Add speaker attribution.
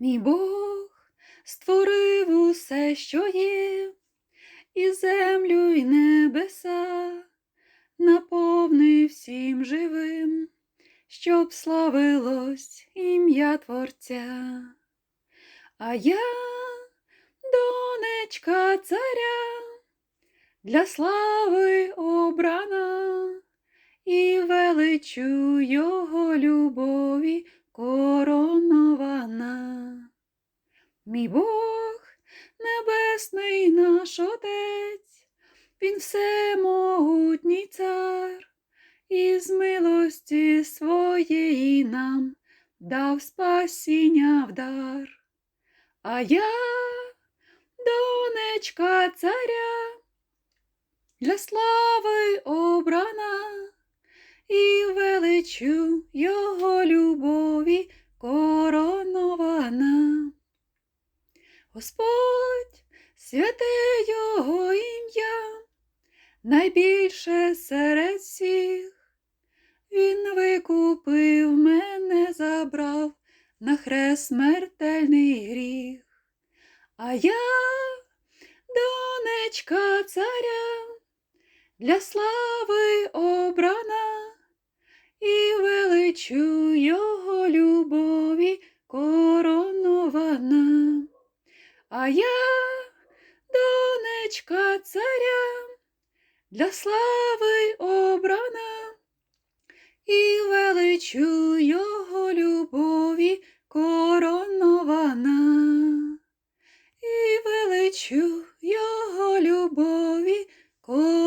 Speaker 1: Мій Бог створив усе, що є, і землю, і небеса, наповнив всім живим, щоб славилось ім'я Творця. А я, донечка царя, для слави обрана, і величу його любові Мій Бог, небесний наш Отець, Він всемогутній цар, і з милості своєї нам дав спасіння в дар. А я, донечка царя, для слави обрана, і величу його любові коронована. Господь, святе Його ім'я, найбільше серед всіх, Він викупив мене, забрав на хрест смертельний гріх. А я, донечка царя, для слави обрана, і величу моя донечка царя для слави обрана і величу його любові коронована, і величу його любові коронована.